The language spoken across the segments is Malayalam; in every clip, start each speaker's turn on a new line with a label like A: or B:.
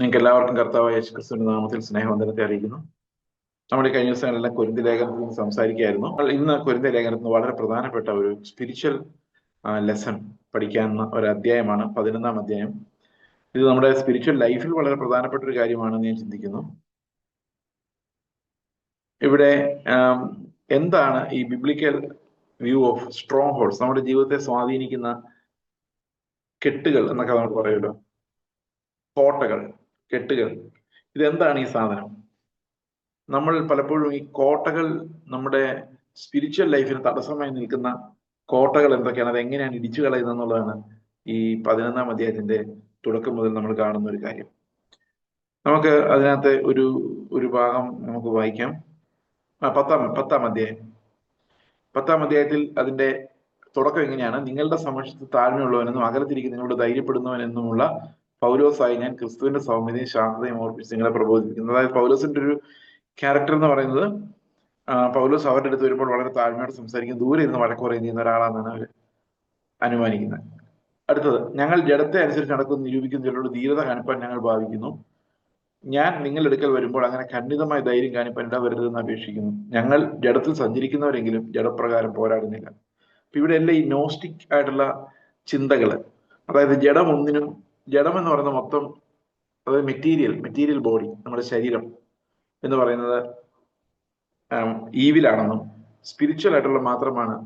A: നിങ്ങൾക്ക് എല്ലാവർക്കും കർത്താവ് യേശു ക്രിസ്തുവിന്റെ നാമത്തിൽ സ്നേഹവന്ദനത്തെ അറിയിക്കുന്നു. നമ്മൾ കഴിഞ്ഞ എല്ലാം കുരുന്തി ലേഖനത്തിൽ നിന്ന് സംസാരിക്കുകയായിരുന്നു ഇന്ന് കുരുന്തി ലേഖനത്തിൽ നിന്ന് വളരെ പ്രധാനപ്പെട്ട ഒരു സ്പിരിച്വൽ ലെസൺ പഠിക്കാവുന്ന ഒരു അധ്യായമാണ് പതിനൊന്നാം അധ്യായം. ഇത് നമ്മുടെ സ്പിരിച്വൽ ലൈഫിൽ വളരെ പ്രധാനപ്പെട്ട ഒരു കാര്യമാണെന്ന് ഞാൻ ചിന്തിക്കുന്നു. ഇവിടെ എന്താണ് ഈ biblical view of strongholds നമ്മുടെ ജീവിതത്തെ സ്വാധീനിക്കുന്ന കെട്ടുകൾ എന്നൊക്കെ നമ്മൾ പറയുമല്ലോ. കോട്ടകൾ കെട്ടുകൾ ഇതെന്താണ് ഈ സാധനം? നമ്മൾ പലപ്പോഴും ഈ കോട്ടകൾ നമ്മുടെ സ്പിരിച്വൽ ലൈഫിന് തടസ്സമായി നിൽക്കുന്ന കോട്ടകൾ എന്തൊക്കെയാണ്? അത് എങ്ങനെയാണ് ഇടിച്ചു കളയുന്നത് എന്നുള്ളതാണ് ഈ പതിനൊന്നാം അധ്യായത്തിന്റെ തുടക്കം മുതൽ നമ്മൾ കാണുന്ന ഒരു കാര്യം. നമുക്ക് അതിനകത്ത് ഒരു ഒരു ഭാഗം നമുക്ക് വായിക്കാം. ആ പത്താം പത്താം അധ്യായം. പത്താം അധ്യായത്തിൽ അതിന്റെ തുടക്കം എങ്ങനെയാണ്? നിങ്ങളുടെ സമക്ഷത്ത് താഴ്മയുള്ളവനെന്നും അകലത്തിരിക്കുന്ന നിങ്ങളോട് ധൈര്യപ്പെടുന്നവനെന്നുമുള്ള പൗലോസായി ഞാൻ ക്രിസ്തുവിന്റെ സൗമ്യതയും ശാന്തതയും ഓർപ്പിച്ച് നിങ്ങളെ പ്രബോധിപ്പിക്കുന്നു. അതായത് പൗലോസിന്റെ ഒരു ക്യാരക്ടർ എന്ന് പറയുന്നത് പൗലോസ് അവരുടെ അടുത്ത് വരുമ്പോൾ വളരെ താഴ്മയോട് സംസാരിക്കും ദൂരെ ഇരുന്ന് വഴക്ക് പറയുന്ന ഒരാളാണെന്നാണ് അവർ അനുമാനിക്കുന്നത്. അടുത്തത് ഞങ്ങൾ ജഡത്തെ അനുസരിച്ച് നടക്കുന്ന നിരൂപിക്കുന്ന ചിലരോട് ധീരത കാണിപ്പാൻ ഞങ്ങൾ ഭാവിക്കുന്നു. ഞാൻ നിങ്ങളുടെ അടുക്കൽ വരുമ്പോൾ അങ്ങനെ ഖണ്ഡിതമായ ധൈര്യം കാണിപ്പാൻ ഇടവരുതെന്ന് അപേക്ഷിക്കുന്നു. ഞങ്ങൾ ജഡത്തിൽ സഞ്ചരിക്കുന്നവരെങ്കിലും ജഡപ്രകാരം പോരാടുന്നില്ല. അപ്പൊ ഇവിടെ എല്ലാം ഈ നോസ്റ്റിക് ആയിട്ടുള്ള ചിന്തകൾ അതായത് ജഡം ഒന്നിനും ജഡം എന്ന് പറയുന്ന മൊത്തം അതായത് മെറ്റീരിയൽ മെറ്റീരിയൽ ബോഡി നമ്മുടെ ശരീരം എന്ന് പറയുന്നത് ഈവിലാണെന്നും സ്പിരിച്വൽ ആയിട്ടുള്ള മാത്രമാണ്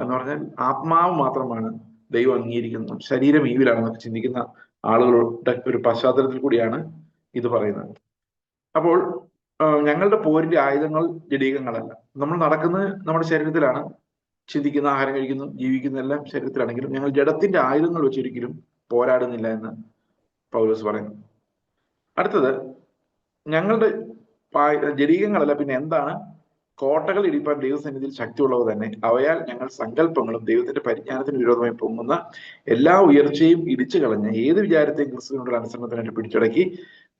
A: എന്ന് പറഞ്ഞാൽ ആത്മാവ് മാത്രമാണ് ദൈവം അംഗീകരിക്കുന്നതും ശരീരം ഈവിലാണെന്നൊക്കെ ചിന്തിക്കുന്ന ആളുകളുടെ ഒരു പശ്ചാത്തലത്തിൽ കൂടിയാണ് ഇത് പറയുന്നത്. അപ്പോൾ ഞങ്ങളുടെ പോരിന്റെ ആയുധങ്ങൾ ജഡീകങ്ങളല്ല. നമ്മൾ നടക്കുന്നത് നമ്മുടെ ശരീരത്തിലാണ്. ചിന്തിക്കുന്ന ആഹാരം കഴിക്കുന്നു ജീവിക്കുന്ന എല്ലാം ശരീരത്തിലാണെങ്കിലും ഞങ്ങൾ ജഡത്തിന്റെ ആയുധങ്ങൾ വെച്ചൊരിക്കലും പോരാടുന്നില്ല എന്ന് പൗലോസ് പറയുന്നു. അടുത്തത് ഞങ്ങളുടെ ജരീകങ്ങളല്ല പിന്നെ എന്താണ്? കോട്ടകൾ ഇടിപ്പാൻ ദൈവസന്നിധിയിൽ ശക്തിയുള്ളവ തന്നെ. അവയാൽ ഞങ്ങൾ സങ്കല്പങ്ങളും ദൈവത്തിന്റെ പരിജ്ഞാനത്തിന് വിരോധമായി പൊങ്ങുന്ന എല്ലാ ഉയർച്ചയും ഇടിച്ചു കളഞ്ഞ് ഏത് വിചാരത്തെയും ക്രിസ്തുവിനോട് അനുസരണത്തിനായിട്ട് പിടിച്ചടക്കി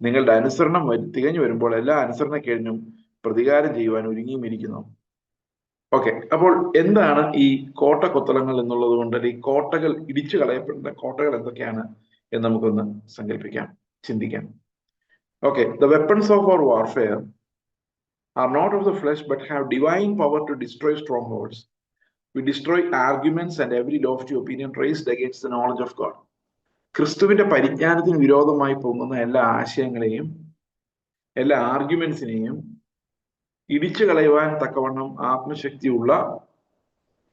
A: നിങ്ങളുടെ അനുസരണം തികഞ്ഞു വരുമ്പോൾ എല്ലാ അനുസരണ കഴിഞ്ഞും പ്രതികാരം ചെയ്യുവാൻ ഒരുങ്ങിയും ഇരിക്കുന്നു. ഓക്കെ അപ്പോൾ എന്താണ് ഈ കോട്ട കൊത്തളങ്ങൾ എന്നുള്ളത് കൊണ്ട് ഈ കോട്ടകൾ ഇടിച്ചു കളയപ്പെടുന്ന കോട്ടകൾ എന്തൊക്കെയാണ് എന്ന് നമുക്കൊന്ന് സങ്കല്പിക്കാം ചിന്തിക്കാം Okay, the weapons of our warfare are not of the flesh but have divine power to destroy strongholds. We destroy arguments and every lofty opinion raised against the knowledge of God. ക്രിസ്തുവിന്റെ പരിജ്ഞാനത്തിന് വിരോധമായി പൊങ്ങുന്ന എല്ലാ ആശയങ്ങളെയും എല്ലാ ആർഗ്യുമെന്റ്സിനെയും ഇടിച്ചു കളയുവാൻ തക്കവണ്ണം ആത്മശക്തിയുള്ള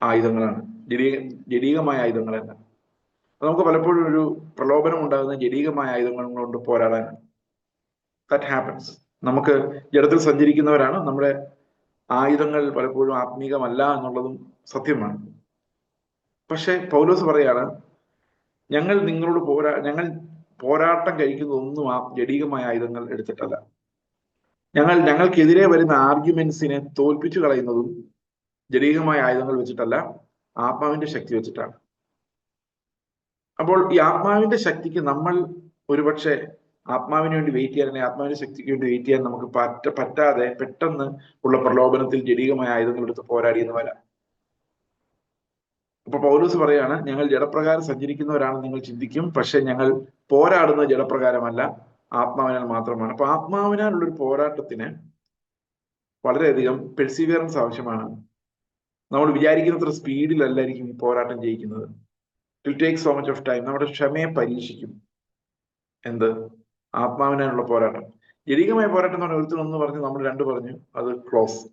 A: ആയുധങ്ങളാണ്. ജഡീക ജഡീകമായ ആയുധങ്ങളല്ല നമുക്ക് പലപ്പോഴും ഒരു പ്രലോഭനം ഉണ്ടാകുന്ന ജഡീകമായ ആയുധങ്ങൾ കൊണ്ട് പോരാടാനാണ് ദാറ്റ് ഹാപ്പൻസ് നമുക്ക് ജഡത്തിൽ സഞ്ചരിക്കുന്നവരാണ്. നമ്മുടെ ആയുധങ്ങൾ പലപ്പോഴും ആത്മീകമല്ല എന്നുള്ളതും സത്യമാണ്. പക്ഷെ പൗലോസ് പറയാണ് ഞങ്ങൾ നിങ്ങളോട് പോരാ ഞങ്ങൾ പോരാട്ടം കഴിക്കുന്നതൊന്നും ആ ജഡീകമായ ആയുധങ്ങൾ എടുത്തിട്ടല്ല. ഞങ്ങൾ ഞങ്ങൾക്കെതിരെ വരുന്ന ആർഗ്യുമെന്റ്സിനെ തോൽപ്പിച്ചു കളയുന്നതും ജടീകമായ ആയുധങ്ങൾ വെച്ചിട്ടല്ല ആത്മാവിന്റെ ശക്തി വെച്ചിട്ടാണ്. അപ്പോൾ ഈ ആത്മാവിന്റെ ശക്തിക്ക് നമ്മൾ ഒരുപക്ഷെ ആത്മാവിന് വേണ്ടി വെയിറ്റ് ചെയ്യാൻ അല്ലെങ്കിൽ ആത്മാവിന്റെ ശക്തിക്ക് വേണ്ടി വെയിറ്റ് ചെയ്യാൻ നമുക്ക് പറ്റ പറ്റാതെ പെട്ടെന്ന് ഉള്ള പ്രലോഭനത്തിൽ ജടീകമായ ആയുധങ്ങൾ എടുത്ത് പോരാടി എന്ന് വരാം. അപ്പൊ പൗലൂസ് പറയാണ് ഞങ്ങൾ ജഡപ്രകാരം സഞ്ചരിക്കുന്നവരാണെന്ന് നിങ്ങൾ ചിന്തിക്കും പക്ഷെ ഞങ്ങൾ പോരാടുന്നത് ജഡപ്രകാരമല്ല. ആത്മാവിനാൽ മാത്രമാണ്. അപ്പൊ ആത്മാവിനാലുള്ള ഒരു പോരാട്ടത്തിന് വളരെയധികം പെർസിവിയറൻസ് ആവശ്യമാണ്. നമ്മൾ വിചാരിക്കുന്നത്ര സ്പീഡിലല്ലായിരിക്കും ഈ പോരാട്ടം ജയിക്കുന്നത്. To take so much of time നമ്മുടെ ക്ഷമയെ പരീക്ഷിക്കും. എന്ത്? ആത്മാവിനാലുള്ള പോരാട്ടം. ജനികമായ പോരാട്ടം എന്ന് പറഞ്ഞാൽ ഒരുത്തർ ഒന്ന് പറഞ്ഞു നമ്മൾ രണ്ട് പറഞ്ഞു അത് ക്ലോസ്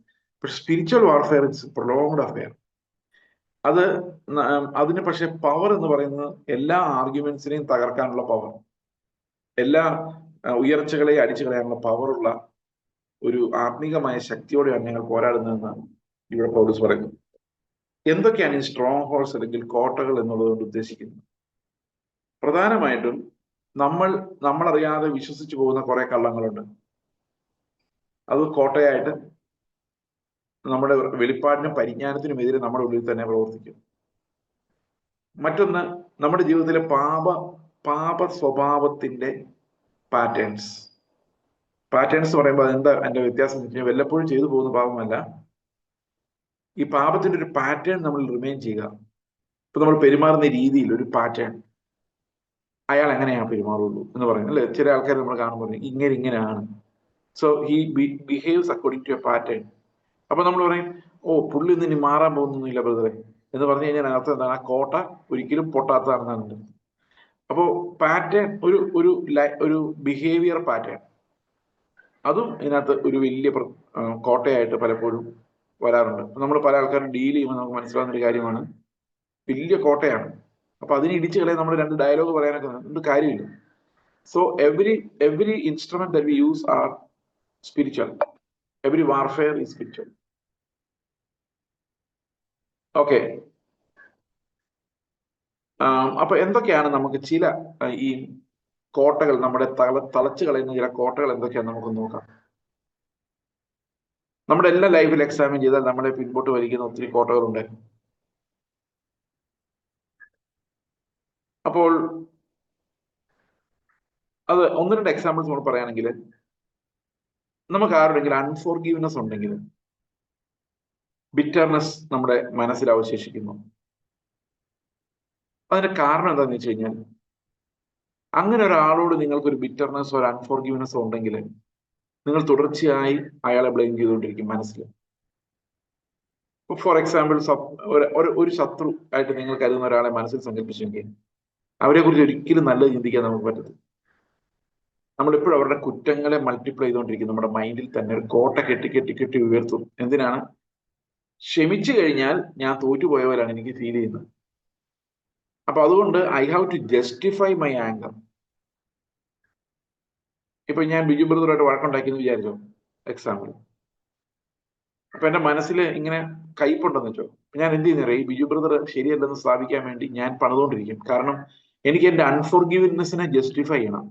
A: പക്ഷെ spiritual warfare it's prolonged affair അത് അതിന് പക്ഷെ പവർ എന്ന് പറയുന്നത് എല്ലാ ആർഗ്യുമെന്റ്സിനെയും തകർക്കാനുള്ള പവർ എല്ലാ ആ, ഉയർച്ചകളെയും അടിച്ചു കളയാനുള്ള പവറുള്ള ഒരു ആത്മീകമായ ശക്തിയോടെയാണ് ഞങ്ങൾ പോരാടുന്നതെന്നാണ് ഇവിടെ പൗലൂസ് പറയുന്നത്. എന്തൊക്കെയാണ് ഈ സ്ട്രോങ് ഹോൾസ് അല്ലെങ്കിൽ കോട്ടകൾ എന്നുള്ളത് കൊണ്ട് ഉദ്ദേശിക്കുന്നത്? പ്രധാനമായിട്ടും നമ്മൾ നമ്മളറിയാതെ വിശ്വസിച്ചു പോകുന്ന കുറെ കള്ളങ്ങളുണ്ട്. അത് കോട്ടയായിട്ട് നമ്മുടെ വെളിപ്പാടിനും പരിജ്ഞാനത്തിനും എതിരെ നമ്മുടെ ഉള്ളിൽ തന്നെ പ്രവർത്തിക്കും. മറ്റൊന്ന് നമ്മുടെ ജീവിതത്തിലെ പാപ പാപ സ്വഭാവത്തിന്റെ പാറ്റേൺസ് പാറ്റേൺസ് പറയുമ്പോൾ അതെന്താ? അതിന്റെ വ്യത്യാസം വെച്ച് വല്ലപ്പോഴും ചെയ്തു പോകുന്ന പാപമല്ല. ഈ പാപത്തിന്റെ ഒരു പാറ്റേൺ നമ്മൾ റിമെയിൻ ചെയ്യുക. ഇപ്പൊ നമ്മൾ പെരുമാറുന്ന രീതിയിൽ ഒരു പാറ്റേൺ അയാൾ എങ്ങനെയാണ് പെരുമാറുള്ളൂ എന്ന് പറയുന്നത് അല്ലെ? ചില ആൾക്കാർ നമ്മൾ കാണുമ്പോൾ ഇങ്ങനെ ഇങ്ങനെയാണ്. So he behaves according to a pattern അപ്പൊ നമ്മൾ പറയും ഓ പുള്ളി ഇന്ന് ഇനി മാറാൻ പോകുന്നൊന്നുമില്ല ബ്രദറെ എന്ന് പറഞ്ഞു കഴിഞ്ഞാൽ അർത്ഥം എന്താണ്? ആ കോട്ട ഒരിക്കലും പൊട്ടാത്തതാണെന്നാണ്. അപ്പോ പാറ്റേൺ ഒരു ഒരു ഒരു ബിഹേവിയർ പാറ്റേൺ അതും ഇതിനകത്ത് ഒരു വലിയ കോട്ടയായിട്ട് പലപ്പോഴും വരാറുണ്ട്. നമ്മൾ പല ആൾക്കാരും ഡീൽ ചെയ്യുമ്പോൾ നമുക്ക് മനസ്സിലാവുന്ന ഒരു കാര്യമാണ്. വലിയ കോട്ടയാണ്. അപ്പൊ അതിനെ ഇടിച്ചു കളയാൻ നമ്മൾ രണ്ട് ഡയലോഗ് പറയാനൊക്കെ എന്ത് കാര്യമില്ല. So every every instrument that we use are spiritual every warfare is spiritual okay അപ്പൊ എന്തൊക്കെയാണ് നമുക്ക് ചില ഈ കോട്ടകൾ നമ്മുടെ തല തളച്ചു കളയുന്ന ചില കോട്ടകൾ എന്തൊക്കെയാണ് നമുക്ക് നോക്കാം. നമ്മുടെ എല്ലാ ലൈഫിൽ എക്സാമിൻ ചെയ്താൽ നമ്മളെ പിൻപോട്ട് വലിക്കുന്ന ഒത്തിരി കോട്ടകളുണ്ട്. അപ്പോൾ അത് ഒന്ന് രണ്ട് എക്സാമ്പിൾസ് നമ്മൾ പറയുകയാണെങ്കിൽ നമുക്ക് ആരുടെങ്കിലും അൺഫോർഗീവ്നെസ് ഉണ്ടെങ്കിൽ ബിറ്റർനെസ് നമ്മുടെ മനസ്സിൽ അവശേഷിക്കുന്നു. അതിന്റെ കാരണം എന്താണെന്ന് വെച്ച് കഴിഞ്ഞാൽ അങ്ങനെ ഒരാളോട് നിങ്ങൾക്ക് ഒരു ബിറ്റർനെസ് ഒരു അൺഫോർഗീവ്നെസ് ഉണ്ടെങ്കിൽ നിങ്ങൾ തുടർച്ചയായി അയാളെ ബ്ലെയിം ചെയ്തുകൊണ്ടിരിക്കും മനസ്സിൽ. ഫോർ എക്സാമ്പിൾ ഒരു ഒരു ശത്രു ആയിട്ട് നിങ്ങൾ കരുതുന്ന ഒരാളെ മനസ്സിൽ സങ്കല്പിച്ചെങ്കിൽ അവരെ കുറിച്ച് ഒരിക്കലും നല്ലത് ചിന്തിക്കാൻ നമുക്ക് പറ്റത്തില്ല. നമ്മളെപ്പോഴും അവരുടെ കുറ്റങ്ങളെ മൾട്ടിപ്ലൈ ചെയ്തുകൊണ്ടിരിക്കും. നമ്മുടെ മൈൻഡിൽ തന്നെ ഒരു കോട്ട കെട്ടി കെട്ടി കെട്ടി ഉയർത്തും. എന്തിനാണ്? ക്ഷമിച്ചു കഴിഞ്ഞാൽ ഞാൻ തോറ്റുപോയവരാണ് എനിക്ക് ഫീൽ ചെയ്യുന്നത്. അപ്പൊ അതുകൊണ്ട് I have to justify my anchor ഇപ്പൊ ഞാൻ ബിജു ബ്രദറുമായിട്ട് വഴക്കുണ്ടാക്കിയെന്ന് വിചാരിച്ചോ? എക്സാമ്പിൾ അപ്പൊ എന്റെ മനസ്സിൽ ഇങ്ങനെ കയ്പുണ്ടെന്ന് വെച്ചോ. ഞാൻ എന്ത് ചെയ്യുന്നറിയ? ഈ ബിജു ബ്രദർ ശരിയല്ലെന്ന് സ്ഥാപിക്കാൻ വേണ്ടി ഞാൻ പണിതുകൊണ്ടിരിക്കും കാരണം എനിക്ക് എന്റെ അൺഫോർഗീവ്നെസ്സിനെ ജസ്റ്റിഫൈ ചെയ്യണം.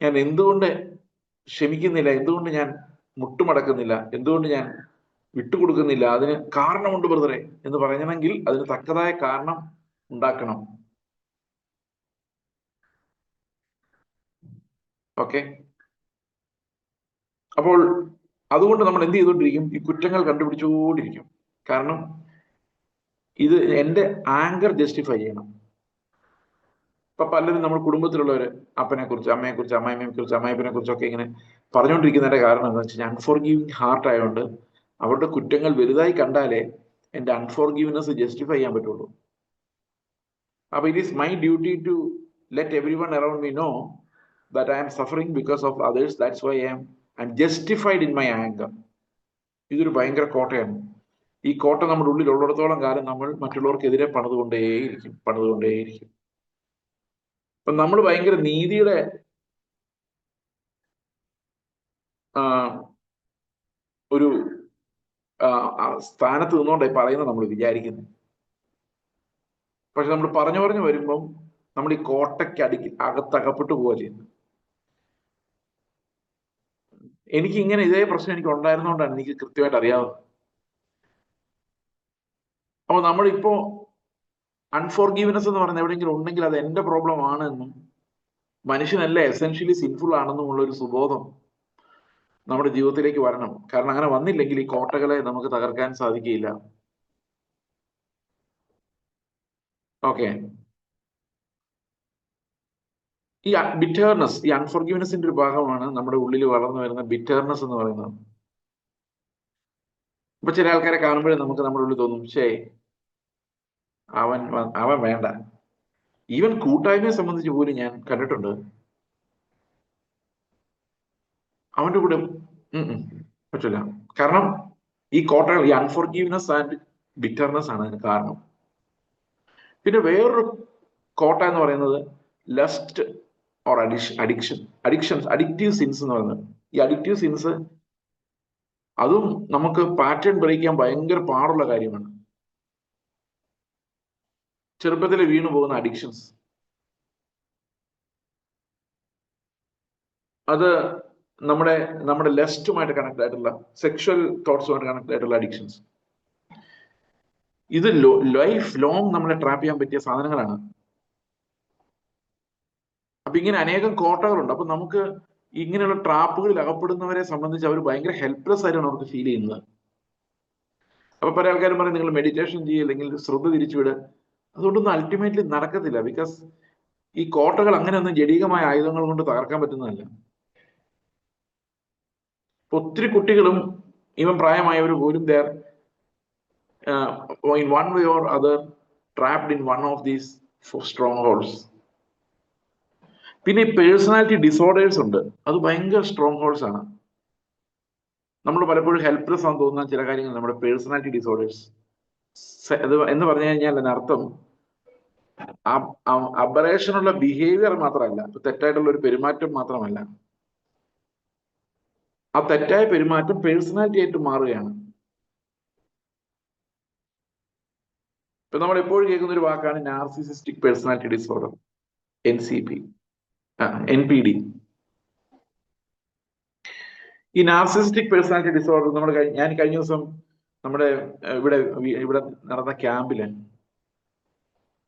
A: ഞാൻ എന്തുകൊണ്ട് ക്ഷമിക്കുന്നില്ല? എന്തുകൊണ്ട് ഞാൻ മുട്ടുമടക്കുന്നില്ല? എന്തുകൊണ്ട് ഞാൻ വിട്ടുകൊടുക്കുന്നില്ല. അതിന് കാരണമുണ്ട് ബ്രദറെ എന്ന് പറയണമെങ്കിൽ അതിന് തക്കതായ കാരണം ഉണ്ടാക്കണം. ഓക്കെ? അപ്പോൾ അതുകൊണ്ട് നമ്മൾ എന്ത് ചെയ്തുകൊണ്ടിരിക്കും? ഈ കുറ്റങ്ങൾ കണ്ടുപിടിച്ചുകൊണ്ടിരിക്കും. കാരണം ഇത് എന്റെ ആങ്കർ ജസ്റ്റിഫൈ ചെയ്യണം. ഇപ്പൊ പലരും നമ്മൾ കുടുംബത്തിലുള്ളവര് അപ്പനെ കുറിച്ച് അമ്മയെ കുറിച്ച് അമ്മായിമ്മയെ കുറിച്ച് അമ്മായിപ്പനെ കുറിച്ചൊക്കെ ഇങ്ങനെ പറഞ്ഞുകൊണ്ടിരിക്കുന്നതിന്റെ കാരണം എന്താ വെച്ചാൽ അൺഫോർഗീവിങ് ഹാർട്ട് ആയതുകൊണ്ട് അവരുടെ കുറ്റങ്ങൾ വലുതായി കണ്ടാലേ എന്റെ അൺഫോർഗീവ്നെസ് ജസ്റ്റിഫൈ ചെയ്യാൻ പറ്റുള്ളൂ. അപ്പൊ it is my duty to let everyone around me know that I am suffering because of others that's why I'm I'm justified in my anchor ഇതൊരു ഭയങ്കര കോട്ടയാണ്. ഈ കോട്ട നമ്മുടെ ഉള്ളിൽ ഉള്ളിടത്തോളം കാലം നമ്മൾ മറ്റുള്ളവർക്കെതിരെ പണിതുകൊണ്ടേയിരിക്കും പണിതുകൊണ്ടേയിരിക്കും. അപ്പൊ നമ്മൾ ഭയങ്കര നീതിയുടെ ഒരു ആ, ആ സ്ഥാനത്ത് നിന്നുകൊണ്ടേ പറയുന്നത് നമ്മൾ വിചാരിക്കുന്നത് പക്ഷെ നമ്മൾ പറഞ്ഞു പറഞ്ഞു വരുമ്പം നമ്മൾ ഈ കോട്ടയ്ക്ക് അകത്തകപ്പെട്ടു പോവുക ചെയ്യുന്നു എനിക്ക് ഇങ്ങനെ ഇതേ പ്രശ്നം എനിക്ക് ഉണ്ടായിരുന്നോണ്ടാണ് എനിക്ക് കൃത്യമായിട്ട് അറിയാവുന്നത്. അപ്പൊ നമ്മളിപ്പോ അൺഫോർഗീവ്നെസ് എന്ന് പറയുന്നത് എവിടെയെങ്കിലും ഉണ്ടെങ്കിൽ അത് എന്റെ പ്രോബ്ലം ആണ് എന്നും മനുഷ്യനല്ല എസെൻഷ്യലി സിൻഫുൾ ആണെന്നും ഉള്ള ഒരു സുബോധം നമ്മുടെ ജീവിതത്തിലേക്ക് വരണം. കാരണം അങ്ങനെ വന്നില്ലെങ്കിൽ ഈ കോട്ടകളെ നമുക്ക് തകർക്കാൻ സാധിക്കില്ല ഓക്കെ ഈ ബിറ്റേർനെസ് ഈ അൺഫോർഗീവ്നെസിന്റെ ഒരു ഭാഗമാണ് നമ്മുടെ ഉള്ളിൽ വളർന്നു വരുന്ന ബിറ്റേർനെസ് എന്ന് പറയുന്നത്. ഇപ്പൊ ചില ആൾക്കാരെ കാണുമ്പോഴേ നമുക്ക് നമ്മുടെ ഉള്ളിൽ തോന്നും ശേ അവൻ അവൻ വേണ്ട. ഈവൻ കൂട്ടായ്മയെ സംബന്ധിച്ച് പോലും ഞാൻ കണ്ടിട്ടുണ്ട്. അവന്റെ കൂടെ പറ്റില്ല കാരണം ഈ കോട്ടകൾ ഈ അൺഫോർഗീവ്നെസ് ആൻഡ് ബിറ്റർനെസ് ആണ് അതിന് കാരണം. പിന്നെ വേറൊരു കോട്ട എന്ന് പറയുന്നത് lust or addition addiction addictions addictive sins എന്ന് പറയുന്നത്. ഈ അഡിക്റ്റീവ് സിൻസ് അതും നമുക്ക് പാറ്റേൺ ബ്രേക്ക് ചെയ്യാൻ ഭയങ്കര പാടുള്ള കാര്യമാണ്. ചെറുപ്പത്തിൽ വീണു പോകുന്ന അഡിക്ഷൻസ് അത് നമ്മുടെ നമ്മുടെ ലെസ്റ്റുമായിട്ട് കണക്ട് ആയിട്ടുള്ള സെക്ഷൽ തോട്ട്സുമായിട്ട് കണക്ട് ആയിട്ടുള്ള അഡിക്ഷൻസ് ഇത് ലൈഫ് ലോങ് നമ്മളെ ട്രാപ്പ് ചെയ്യാൻ പറ്റിയ സാധനങ്ങളാണ്. അപ്പൊ ഇങ്ങനെ അനേകം കോട്ടകളുണ്ട്. അപ്പൊ നമുക്ക് ഇങ്ങനെയുള്ള ട്രാപ്പുകളിൽ അകപ്പെടുന്നവരെ സംബന്ധിച്ച് അവർ ഭയങ്കര ഹെൽപ്ലെസ് ആയിട്ടാണ് അവർക്ക് ഫീൽ ചെയ്യുന്നത്. അപ്പൊ പല ആൾക്കാരും പറയും നിങ്ങൾ മെഡിറ്റേഷൻ ചെയ്യുക അല്ലെങ്കിൽ ശ്രദ്ധ തിരിച്ചുവിടുക അതുകൊണ്ടൊന്നും അൾട്ടിമേറ്റ്ലി നടക്കത്തില്ല. ബിക്കോസ് ഈ കോട്ടകൾ അങ്ങനെയൊന്നും ജടീകമായ ആയുധങ്ങൾ കൊണ്ട് തകർക്കാൻ പറ്റുന്നതല്ല. ഒത്തിരി കുട്ടികളും ഇവൻ പ്രായമായവർ പോലും they're in one way or other trapped in one of these strongholds പിന്നെ പേഴ്സണാലിറ്റി ഡിസോർഡേഴ്സ് ഉണ്ട്. അത് ഭയങ്കര സ്ട്രോങ് ഹോൾസ് ആണ്. നമ്മൾ പലപ്പോഴും ഹെൽപ്ലെസ് ആണെന്ന് തോന്നുന്ന ചില കാര്യങ്ങൾ നമ്മുടെ പേഴ്സണാലിറ്റി ഡിസോർഡേഴ്സ് എന്ന് പറഞ്ഞു കഴിഞ്ഞാൽ അതിനർത്ഥം അബറേഷനുള്ള ബിഹേവിയർ മാത്രമല്ല തെറ്റായിട്ടുള്ള ഒരു പെരുമാറ്റം മാത്രമല്ല. ആ തെറ്റായ പെരുമാറ്റം പേഴ്സണാലിറ്റി ആയിട്ട് മാറുകയാണ്. ഇപ്പൊ നമ്മൾ എപ്പോഴും കേൾക്കുന്ന ഒരു വാക്കാണ് narcissistic personality disorder N C P N P D ഈ നാർസിസ്റ്റിക് പേഴ്സണാലിറ്റി ഡിസോർഡർ നമ്മൾ ഞാൻ കഴിഞ്ഞ ദിവസം നമ്മുടെ ഇവിടെ ഇവിടെ നടന്ന ക്യാമ്പിൽ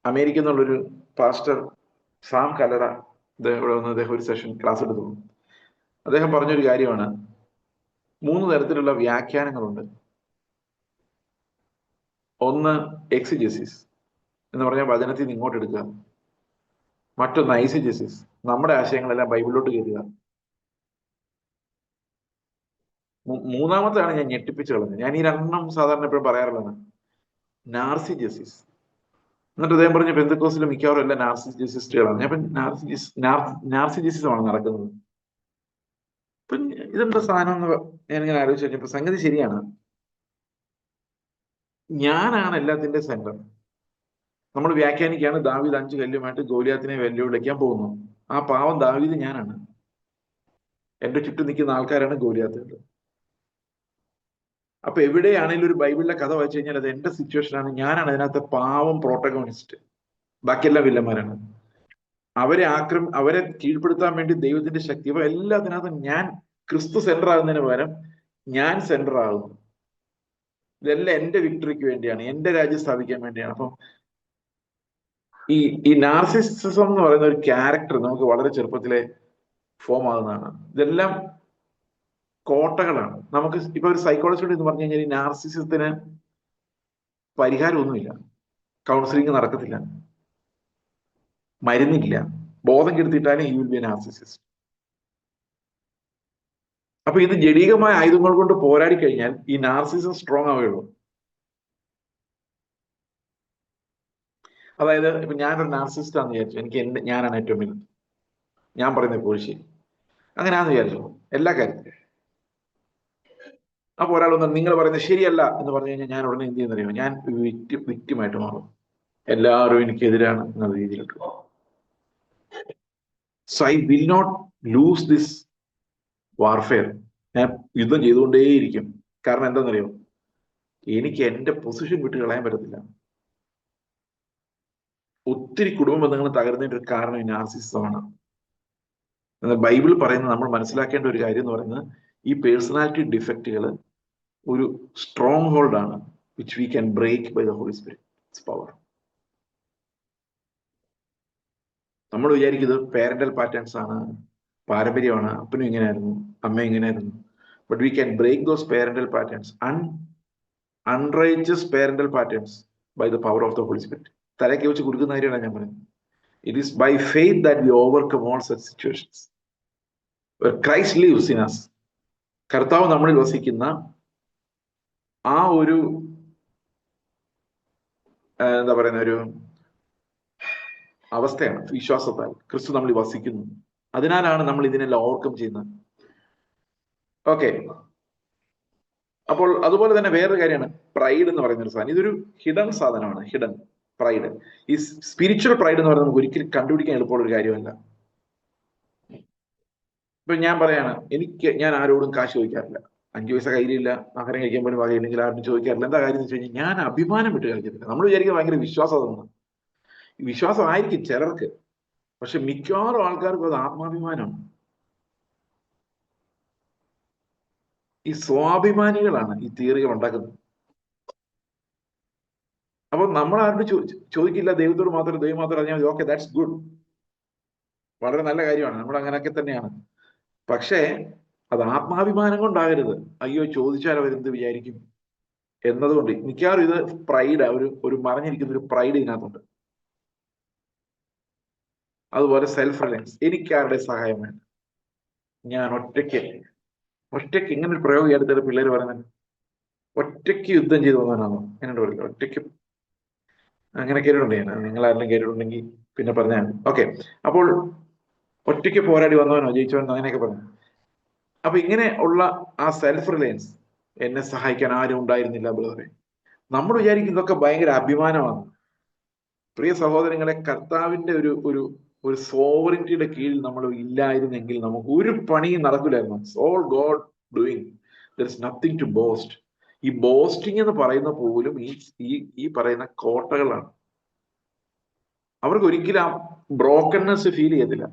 A: അമേരിക്ക എന്നുള്ളൊരു പാസ്റ്റർ സാം കലറ ഇവിടെ വന്ന് അദ്ദേഹം ഒരു സെഷൻ ക്ലാസ് എടുത്തു. അദ്ദേഹം പറഞ്ഞൊരു കാര്യമാണ്. മൂന്ന് തരത്തിലുള്ള വ്യാഖ്യാനങ്ങളുണ്ട്. ഒന്ന് എക്സിജസിസ് എന്ന് പറഞ്ഞാൽ വചനത്തിൽ നിന്ന് ഇങ്ങോട്ട് എടുക്കുക. മറ്റൊന്ന് ഐസിജസിസ് നമ്മുടെ ആശയങ്ങളെല്ലാം ബൈബിളിലോട്ട് കയറുക മൂന്നാമത്തെയാണ് ഞാൻ ഞെട്ടിപ്പിച്ചു കളഞ്ഞത്. ഞാൻ ഈ രണ്ടെണ്ണം സാധാരണ എപ്പോഴും പറയാറുള്ളത് നാർസിജസിസ് എന്നിട്ട് അദ്ദേഹം പറഞ്ഞ പെന്തക്കോസിൽ മിക്കവാറും എല്ലാം നാർസിജസിസ്റ്റുകളാണ് ഞാൻ നാർസിജിസ് നാർസിജസിസമാണ് നടക്കുന്നത്. ഇതെന്താ സാധനം എന്ന് ഞാനിങ്ങനെ ആലോചിച്ച് കഴിഞ്ഞപ്പോ സംഗതി ശരിയാണ്. ഞാനാണ് എല്ലാത്തിന്റെ സെന്റർ നമ്മൾ വ്യാഖ്യാനിക്കുകയാണ് ദാവീദ് അഞ്ച് കല്ലുമായിട്ട് ഗോലിയാത്തിനെ വെല്ലുവിളിക്കാൻ പോകുന്നു. ആ പാവം ദാവീദ് ഞാനാണ്. എന്റെ ചുറ്റും നിൽക്കുന്ന ആൾക്കാരാണ് ഗോലിയാത്തുകൾ അപ്പൊ എവിടെയാണെങ്കിലും ഒരു ബൈബിളിലെ കഥ വായിച്ചു കഴിഞ്ഞാൽ അത് എന്റെ സിറ്റുവേഷൻ ആണ്. ഞാനാണ് അതിനകത്ത് പാവം പ്രോട്ടഗോണിസ്റ്റ് ബാക്കിയെല്ലാം വില്ലന്മാരാണ്. അവരെ ആക്രം അവരെ കീഴ്പ്പെടുത്താൻ വേണ്ടി ദൈവത്തിന്റെ ശക്തി അപ്പൊ എല്ലാത്തിനകത്തും ഞാൻ ക്രിസ്തു സെന്റർ ആകുന്നതിന് പകരം ഞാൻ സെന്റർ ആകുന്നു. ഇതെല്ലാം എന്റെ വിക്ടറിക്ക് വേണ്ടിയാണ് എന്റെ രാജ്യം സ്ഥാപിക്കാൻ വേണ്ടിയാണ്. അപ്പം ഈ ഈ നാർസിസിസം എന്ന് പറയുന്ന ഒരു ക്യാരക്ടർ നമുക്ക് വളരെ ചെറുപ്പത്തിലെ ഫോം ആകുന്നതാണ്. ഇതെല്ലാം കോട്ടകളാണ്. നമുക്ക് ഇപ്പൊ ഒരു സൈക്കോളജിസ്റ്റ് എന്ന് പറഞ്ഞു കഴിഞ്ഞാൽ ഈ നാർസിസത്തിന് പരിഹാരമൊന്നുമില്ല. കൗൺസിലിംഗ് നടക്കത്തില്ല. മരുന്നില്ല. ബോധം കെടുത്തിട്ടാലും ഈ വിൽ ബി നാർസിസിസ്റ്റ് അപ്പൊ ഇത് ജടീകമായ ആയുധങ്ങൾ കൊണ്ട് പോരാടി കഴിഞ്ഞാൽ ഈ നാർസിസം സ്ട്രോങ് ആവുകയുള്ളൂ. അതായത് ഇപ്പൊ ഞാനൊരു നാർസിസ്റ്റ് ആണെന്ന് വിചാരിച്ചു. എനിക്ക് എന്റെ ഞാനാണ് ഏറ്റവും വലുത്. ഞാൻ പറയുന്നത് എപ്പോഴും ശരി. അങ്ങനെയാന്ന് വിചാരിച്ചു? എല്ലാ കാര്യത്തിലും. അപ്പൊ ഒരാൾ ഒന്ന് നിങ്ങൾ പറയുന്നത് ശരിയല്ല എന്ന് പറഞ്ഞു കഴിഞ്ഞാൽ ഞാൻ ഉടനെ എന്ത് ചെയ്യുന്നറിയോ ഞാൻ വിക്റ്റിമായിട്ട് മാറും. എല്ലാവരും എനിക്കെതിരാണ് എന്ന രീതിയിലോട്ട്. So I will not lose this warfare ഞാൻ യുദ്ധം ചെയ്തുകൊണ്ടേയിരിക്കും. കാരണം എന്താണെന്നറിയോ? എനിക്ക് എന്റെ പൊസിഷൻ വിട്ട് കളയാൻ പറ്റത്തില്ല. ഒത്തിരി കുടുംബ ബന്ധങ്ങൾ തകരുന്നതിന്റെ ഒരു കാരണം ഈ നാർസിസമാണ് എന്നാൽ ബൈബിൾ പറയുന്നത് നമ്മൾ മനസ്സിലാക്കേണ്ട ഒരു കാര്യം എന്ന് പറയുന്നത് ഈ പേഴ്സണാലിറ്റി ഡിഫക്റ്റുകൾ ഒരു strong ഹോൾഡാണ് which we can break by the holy spirit power നമ്മൾ വിചാരിക്കുന്നത് പാരന്റൽ പാറ്റേൺസ് ആണ് പാരമ്പര്യമാണ് അപ്പനും ഇങ്ങനെയായിരുന്നു അമ്മ ഇങ്ങനെയായിരുന്നു. But we can break those parental patterns un അൺറൈച്ചസ് parental patterns by the power of the holy spirit തലയ്ക്ക് വെച്ച് കൊടുക്കുന്ന കാര്യമാണ് ഞാൻ പറയുന്നത് it is by faith that we overcome all such situations Christ lives in us കർത്താവ് നമ്മളിൽ വസിക്കുന്ന ആ ഒരു എന്താ പറയുന്ന ഒരു അവസ്ഥയാണ് വിശ്വാസത്താൽ. ക്രിസ്തു നമ്മൾ വസിക്കുന്നു. അതിനാലാണ് നമ്മൾ ഇതിനെല്ലാം ഓവർകം ചെയ്യുന്നത്. ഓക്കെ അപ്പോൾ അതുപോലെ തന്നെ വേറൊരു കാര്യമാണ്. പ്രൈഡ് എന്ന് പറയുന്ന ഒരു സാധനം. ഇതൊരു ഹിഡൻ സാധനമാണ്. ഹിഡൻ പ്രൈഡ് ഈ സ്പിരിച്വൽ പ്രൈഡ് എന്ന് പറയുന്നത് നമുക്ക് ഒരിക്കലും കണ്ടുപിടിക്കാൻ എളുപ്പമുള്ള ഒരു കാര്യമല്ല. ഇപ്പൊ ഞാൻ പറയാണ് എനിക്ക് ഞാൻ ആരോടും കാശ് ചോദിക്കാറില്ല. അഞ്ചു പൈസ കയ്യിലില്ല ആഹാരം കഴിക്കാൻ പോലും വകയില്ലെങ്കിൽ ആരും ചോദിക്കാറില്ല. എന്താ കാര്യം എന്ന് വെച്ച് കഴിഞ്ഞാൽ ഞാൻ അഭിമാനം വിട്ട് കളിക്കത്തില്ല നമ്മൾ വിചാരിക്കുന്നത് ഭയങ്കര വിശ്വാസം വിശ്വാസമായിരിക്കും ചിലർക്ക്. പക്ഷെ മിക്കവാറും ആൾക്കാർക്കും അത് ആത്മാഭിമാനമാണ്. ഈ സ്വാഭിമാനികളാണ് ഈ തിയറികൾ ഉണ്ടാക്കുന്നത്. അപ്പൊ നമ്മൾ ആരോട് ചോദിക്കില്ല ദൈവത്തോട് മാത്രം ദൈവം മാത്രം അറിഞ്ഞാൽ ഓക്കെ ദാറ്റ്സ് ഗുഡ് വളരെ നല്ല കാര്യമാണ്. നമ്മൾ അങ്ങനെയൊക്കെ തന്നെയാണ്. പക്ഷേ അത് ആത്മാഭിമാനം കൊണ്ടാകരുത്. അയ്യോ ചോദിച്ചാൽ അവരെന്ത് വിചാരിക്കും? എന്നതുകൊണ്ട് മിക്കവാറും ഇത് പ്രൈഡ് ഒരു ഒരു മറഞ്ഞിരിക്കുന്ന ഒരു പ്രൈഡ് ഇതിനകത്തുണ്ട്. അതുപോലെ സെൽഫ് റിലയൻസ് എനിക്ക് ആരുടെ സഹായം വേണ്ട ഞാൻ ഒറ്റയ്ക്ക്. ഒറ്റയ്ക്ക് ഇങ്ങനെ ഒരു പ്രയോഗം എടുത്തിട്ട് പിള്ളേർ പറയുന്നത് ഒറ്റയ്ക്ക് യുദ്ധം ചെയ്തു പോകാനാണോ എന്നോട് പറയില്ല ഒറ്റയ്ക്ക്. അങ്ങനെ കേട്ടിട്ടുണ്ട് ഞാൻ? നിങ്ങൾ ആരെങ്കിലും കേട്ടിട്ടുണ്ടെങ്കിൽ പിന്നെ പറഞ്ഞാൽ ഓക്കെ അപ്പോൾ ഒറ്റയ്ക്ക് പോരാടി വന്നവനോ ജയിച്ചവനോ അങ്ങനെയൊക്കെ പറഞ്ഞു. അപ്പൊ ഇങ്ങനെ ഉള്ള ആ സെൽഫ് റിലയൻസ് എന്നെ സഹായിക്കാൻ ആരും ഉണ്ടായിരുന്നില്ല ബ്രദറെ നമ്മൾ വിചാരിക്കും ഇതൊക്കെ ഭയങ്കര അഭിമാനമാണ്. പ്രിയ സഹോദരങ്ങളെ കർത്താവിന്റെ ഒരു ഒരു ഒരു സോവറിറ്റിയുടെ കീഴിൽ നമ്മൾ ഇല്ലായിരുന്നെങ്കിൽ നമുക്ക് ഒരു പണിയും നടക്കില്ലായിരുന്നു all God doing there is nothing to boast ഈ ബോസ്റ്റിംഗ് എന്ന് പറയുന്ന പോലും ഈ ഈ ഈ പറയുന്ന കോട്ടകളാണ്. അവർക്ക് ഒരിക്കലും ആ ബ്രോക്കൺനെസ് ഫീൽ ചെയ്യത്തില്ല.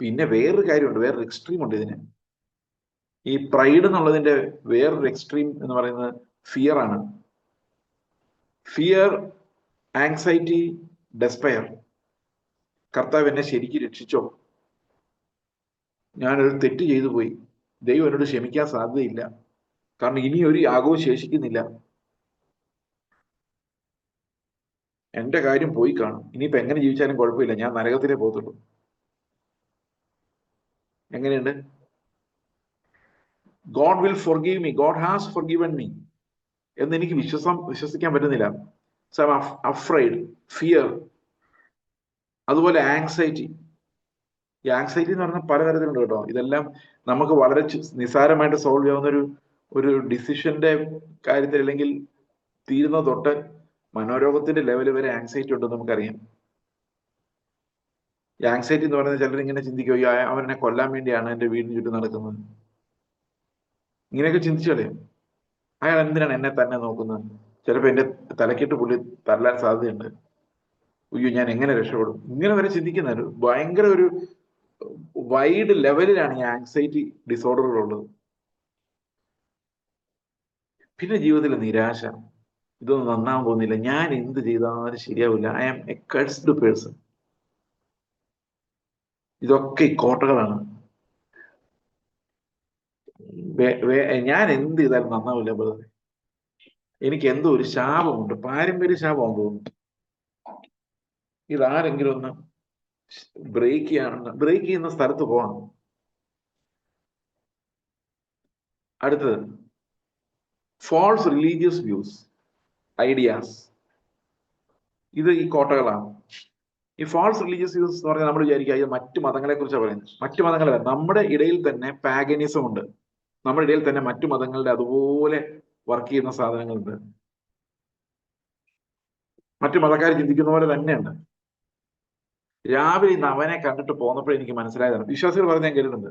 A: പിന്നെ വേറൊരു കാര്യമുണ്ട്. വേറൊരു എക്സ്ട്രീം ഉണ്ട് ഇതിന്. ഈ പ്രൈഡ് എന്നുള്ളതിന്റെ വേറൊരു എക്സ്ട്രീം എന്ന് പറയുന്നത് ഫിയർ ആണ്. ഫിയർ ആങ്സൈറ്റി ഡെസ്പയർ കർത്താവ് എന്നെ ശരിക്കും രക്ഷിച്ചോ? ഞാനൊരു തെറ്റ് ചെയ്തു പോയി. ദൈവം എന്നോട് ക്ഷമിക്കാൻ സാധ്യതയില്ല. കാരണം ഇനി ഒരു യാഗവും ശേഷിക്കുന്നില്ല. എന്റെ കാര്യം പോയി കാണും. ഇനിയിപ്പോ എങ്ങനെ ജീവിച്ചാലും കുഴപ്പമില്ല. ഞാൻ നരകത്തിലേ പോകത്തുള്ളൂ. എങ്ങനെയുണ്ട്? God will forgive me God has forgiven me എന്ന് എനിക്ക് വിശ്വസം വിശ്വസിക്കാൻ പറ്റുന്നില്ല. സോ അഫ്രൈഡ് ഫിയർ അതുപോലെ ആങ്സൈറ്റി ഈ ആങ്സൈറ്റി എന്ന് പറഞ്ഞാൽ പലതരത്തിലുണ്ട് കേട്ടോ. ഇതെല്ലാം നമുക്ക് വളരെ നിസാരമായിട്ട് സോൾവ് ചെയ്യാവുന്ന ഒരു ഒരു ഡിസിഷന്റെ കാര്യത്തിൽ അല്ലെങ്കിൽ തീരുന്ന തൊട്ട് മനോരോഗത്തിന്റെ ലെവൽ വരെ ആങ്സൈറ്റി ഉണ്ടെന്ന് നമുക്കറിയാം. ഈ ആങ്സൈറ്റി എന്ന് പറയുന്നത് ചിലർ ഇങ്ങനെ ചിന്തിക്കും "അയ്യോ, അവനെ കൊല്ലാൻ വേണ്ടിയാണ് എന്റെ വീടിന് ചുറ്റും നടക്കുന്നത്. ഇങ്ങനെയൊക്കെ ചിന്തിച്ചു കളയും. അയാൾ എന്തിനാണ് എന്നെ തന്നെ നോക്കുന്നത്? ചിലപ്പോൾ എന്റെ തലക്കിട്ട് പുള്ളി തല്ലാൻ സാധ്യതയുണ്ട്. അയ്യോ ഞാൻ എങ്ങനെ രക്ഷപ്പെടും? ഇങ്ങനെ വരെ ചിന്തിക്കുന്ന ഒരു ഭയങ്കര ഒരു വൈഡ് ലെവലിലാണ് ഈ ആങ്സൈറ്റി ഡിസോർഡറുകൾ ഉള്ളത്. പിന്നെ ജീവിതത്തിലെ നിരാശ. ഇതൊന്നും നന്നാൻ പോകുന്നില്ല. ഞാൻ എന്ത് ചെയ്താലും ശരിയാവില്ല. I am a cursed person ഇതൊക്കെ ഈ കോട്ടകളാണ്. ഞാൻ എന്ത് ചെയ്താലും നന്നാവില്ല ബ്രദറെ എനിക്ക് എന്തോ ഒരു ശാപമുണ്ട്. പാരമ്പര്യ ശാപം തോന്നുന്നു. ഇതാരെങ്കിലും ഒന്ന് ബ്രേക്ക് ചെയ്യാനുണ്ട്. ബ്രേക്ക് ചെയ്യുന്ന സ്ഥലത്ത് പോകണം അടുത്തത്. ഫോൾസ് റിലീജിയസ് വ്യൂസ് ഐഡിയാസ് ഇത് ഈ കോട്ടകളാണ്. ഈ ഫോൾസ് റിലീജിയസ് വ്യൂസ് എന്ന് പറഞ്ഞാൽ നമ്മൾ വിചാരിക്കുക ഇത് മറ്റു മതങ്ങളെ കുറിച്ചാണ് പറയുന്നത്. മറ്റു മതങ്ങളല്ല നമ്മുടെ ഇടയിൽ തന്നെ പാഗനിസം ഉണ്ട്. നമ്മുടെ ഇടയിൽ തന്നെ മറ്റു മതങ്ങളുടെ അതുപോലെ വർക്ക് ചെയ്യുന്ന സാധനങ്ങളുണ്ട്. മറ്റു മതക്കാർ ചിന്തിക്കുന്ന പോലെ തന്നെയുണ്ട്. രാവിലെ ഇന്ന് അവനെ കണ്ടിട്ട് പോന്നപ്പോൾ എനിക്ക് മനസ്സിലായതാണ്. വിശ്വാസികൾ പറഞ്ഞ് ഞാൻ കേട്ടിട്ടുണ്ട്.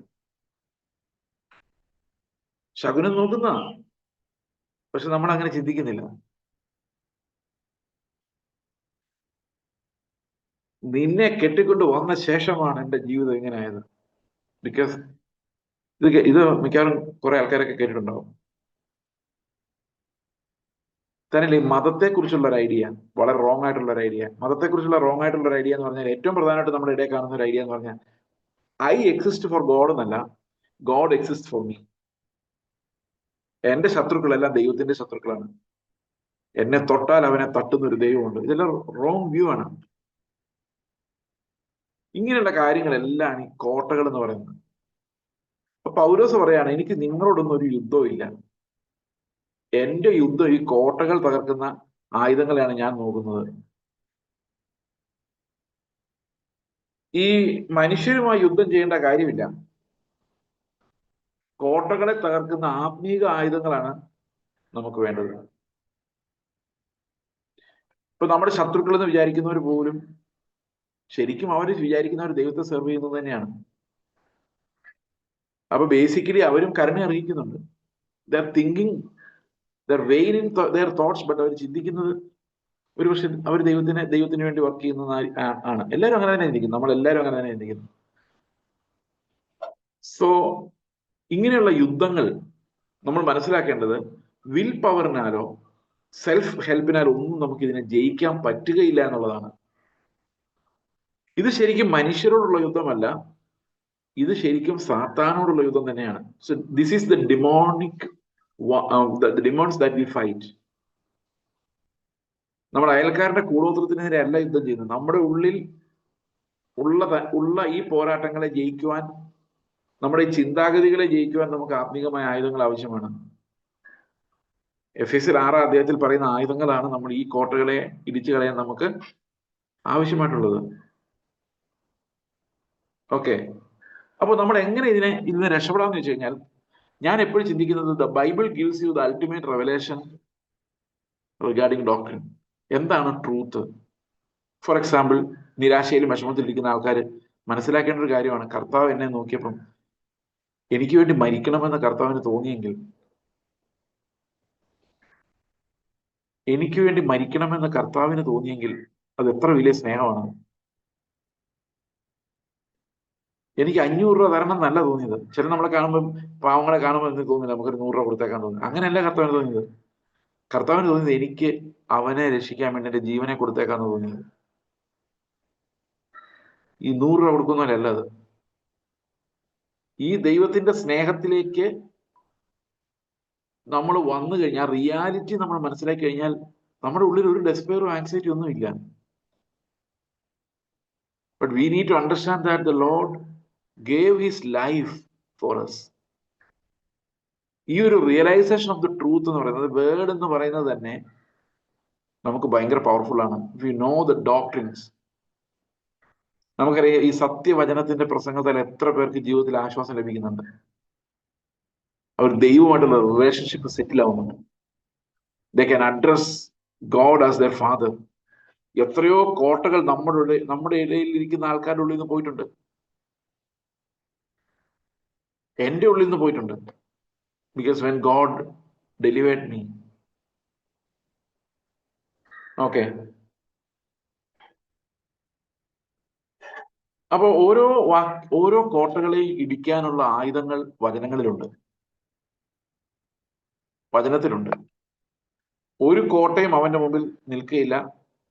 A: ശകുനം നോക്കുന്ന? പക്ഷെ നമ്മൾ അങ്ങനെ ചിന്തിക്കുന്നില്ല. നിന്നെ കെട്ടിക്കൊണ്ട് വന്ന ശേഷമാണ് എന്റെ ജീവിതം ഇങ്ങനെ ആയത്. ബിക്കോസ് ഇത് ഇത് മിക്കവാറും കുറെ ആൾക്കാരൊക്കെ കേട്ടിട്ടുണ്ടാവും. തന്നെ ഈ മതത്തെ കുറിച്ചുള്ള ഒരു ഐഡിയ വളരെ റോങ് ആയിട്ടുള്ള ഒരു ഐഡിയ മതത്തെ കുറിച്ചുള്ള റോങ് ആയിട്ടുള്ള ഒരു ഐഡിയ എന്ന് പറഞ്ഞാൽ ഏറ്റവും പ്രധാനമായിട്ട് നമ്മുടെ ഇടയിൽ കാണുന്ന ഒരു ഐഡിയ എന്ന് പറഞ്ഞാൽ ഐ എക്സിസ്റ്റ് ഫോർ ഗോഡ് എന്നല്ല ഗോഡ് എക്സിസ്റ്റ് ഫോർ മീ എന്റെ ശത്രുക്കളെല്ലാം ദൈവത്തിന്റെ ശത്രുക്കളാണ്. എന്നെ തൊട്ടാൽ അവനെ തട്ടുന്ന ഒരു ദൈവമുണ്ട്. ഇതെല്ലാം റോങ് വ്യൂ ആണ്. ഇങ്ങനെയുള്ള കാര്യങ്ങളെല്ലാം ഈ കോട്ടകൾ എന്ന് പറയുന്നത്. അപ്പൊ പൗലോസ് പറയാണ് എനിക്ക് നിങ്ങളോടൊന്നും ഒരു യുദ്ധവും ഇല്ല. എന്റെ യുദ്ധം ഈ കോട്ടകൾ തകർക്കുന്ന ആയുധങ്ങളെയാണ് ഞാൻ നോക്കുന്നത്. ഈ മനുഷ്യരുമായി യുദ്ധം ചെയ്യേണ്ട കാര്യമില്ല. കോട്ടകളെ തകർക്കുന്ന ആത്മീക ആയുധങ്ങളാണ് നമുക്ക് വേണ്ടത്. ഇപ്പൊ നമ്മുടെ ശത്രുക്കൾ എന്ന് വിചാരിക്കുന്നവർ പോലും ശരിക്കും അവർ വിചാരിക്കുന്നവർ ദൈവത്തെ സെർവ് ചെയ്യുന്നത് തന്നെയാണ്. അപ്പൊ ബേസിക്കലി അവരും കരുണ അറിയിക്കുന്നുണ്ട്. They're thinking they're vain in their thoughts but അവർ ചിന്തിക്കുന്നത് ഒരു പക്ഷെ അവർ ദൈവത്തിന് ദൈവത്തിന് വേണ്ടി വർക്ക് ചെയ്യുന്ന ആണ്. എല്ലാവരും അങ്ങനെ തന്നെ ചിന്തിക്കുന്നു. നമ്മൾ എല്ലാവരും അങ്ങനെ തന്നെ ചിന്തിക്കുന്നു. സോ ഇങ്ങനെയുള്ള യുദ്ധങ്ങൾ നമ്മൾ മനസ്സിലാക്കേണ്ടത് വിൽ പവറിനാലോ സെൽഫ് ഹെൽപ്പിനാലോ ഒന്നും നമുക്ക് ഇതിനെ ജയിക്കാൻ പറ്റുകയില്ല എന്നുള്ളതാണ്. ഇത് ശരിക്കും മനുഷ്യരോടുള്ള യുദ്ധമല്ല. ഇത് ശരിക്കും സാത്താനോടുള്ള യുദ്ധം തന്നെയാണ്. So this is the demonic demons that we fight. നമ്മുടെ അയൽക്കാരുടെ കൂടോത്രത്തിനെതിരെ അല്ല യുദ്ധം ചെയ്യുന്നത്. നമ്മുടെ ഉള്ളിൽ ഉള്ള ഉള്ള ഈ പോരാട്ടങ്ങളെ ജയിക്കുവാൻ നമ്മുടെ ഈ ചിന്താഗതികളെ ജയിക്കുവാൻ നമുക്ക് ആത്മീകമായ ആയുധങ്ങൾ ആവശ്യമാണ്. എഫ് എസ് ആറാം അധ്യായത്തിൽ പറയുന്ന ആയുധങ്ങളാണ് നമ്മൾ ഈ കോട്ടകളെ ഇടിച്ചു കളയാൻ നമുക്ക് ആവശ്യമായിട്ടുള്ളത്. ഓക്കെ അപ്പോൾ നമ്മൾ എങ്ങനെ ഇതിനെ ഇതിനെ രക്ഷപ്പെടാമെന്ന് വെച്ച് കഴിഞ്ഞാൽ ഞാൻ എപ്പോഴും ചിന്തിക്കുന്നത് the Bible gives you the ultimate revelation regarding doctrine എന്താണ് ട്രൂത്ത് ഫോർ എക്സാമ്പിൾ നിരാശയിലും വിഷമത്തിലിരിക്കുന്ന ആൾക്കാർ മനസ്സിലാക്കേണ്ട ഒരു കാര്യമാണ് കർത്താവ് എന്നെ നോക്കിയപ്പം എനിക്ക് വേണ്ടി മരിക്കണമെന്ന് കർത്താവിന് തോന്നിയെങ്കിൽ എനിക്ക് വേണ്ടി മരിക്കണമെന്ന് കർത്താവിന് തോന്നിയെങ്കിൽ അത് എത്ര വലിയ സ്നേഹമാണ്. എനിക്ക് അഞ്ഞൂറ് രൂപ തരണം എന്നല്ല തോന്നിയത്. ചില നമ്മളെ കാണുമ്പോൾ പാവങ്ങളെ കാണുമ്പോൾ എന്ത് തോന്നില്ല? നമുക്കൊരു നൂറ് രൂപ കൊടുത്തേക്കാൻ തോന്നി അങ്ങനെയല്ല കർത്താവിന് തോന്നിയത്. കർത്താവിന് തോന്നിയത് എനിക്ക് അവനെ രക്ഷിക്കാൻ വേണ്ടി എന്റെ ജീവനെ കൊടുത്തേക്കാന്ന് തോന്നിയത്. ഈ നൂറ് രൂപ കൊടുക്കുന്നവരല്ല അത്. ഈ ദൈവത്തിന്റെ സ്നേഹത്തിലേക്ക് നമ്മൾ വന്നു കഴിഞ്ഞാൽ റിയാലിറ്റി നമ്മൾ മനസ്സിലാക്കി കഴിഞ്ഞാൽ നമ്മുടെ ഉള്ളിൽ ഒരു ഡെസ്പെയറും ആൻസൈറ്റി ഒന്നും ഇല്ല. But we need to understand that the Lord gave his life for us. ഈ ഒരു റിയലൈസേഷൻ ഓഫ് ദ ട്രൂത്ത് എന്ന് പറയുന്നത് വേർഡ് എന്ന് പറയുന്നത് തന്നെ നമുക്ക് ഭയങ്കര പവർഫുൾ ആണ്. യു നോ ദ ഡോക്ട്രിൻസ് നമുക്കറിയാം ഈ സത്യവചനത്തിന്റെ പ്രസംഗത്തിൽ എത്ര പേർക്ക് ജീവിതത്തിൽ ആശ്വാസം ലഭിക്കുന്നുണ്ട്. അവർ ദൈവമായിട്ടുള്ള റിലേഷൻഷിപ്പ് സെറ്റിൽ ആവുന്നുണ്ട്. They can address God as their father എത്രയോ കോട്ടകൾ നമ്മുടെ നമ്മുടെ ഇടയിൽ ഇരിക്കുന്ന ആൾക്കാരുടെ ഉള്ളിൽ നിന്ന് പോയിട്ടുണ്ട്. എന്റെ ഉള്ളിൽ നിന്ന് പോയിട്ടുണ്ട്. Because when God delivered me okay അപ്പൊ ഓരോ ഓരോ കോട്ടകളെയും ഇടിക്കാനുള്ള ആയുധങ്ങൾ വചനങ്ങളിലുണ്ട്. വചനത്തിലുണ്ട്. ഒരു കോട്ടയും അവന്റെ മുമ്പിൽ നിൽക്കുകയില്ല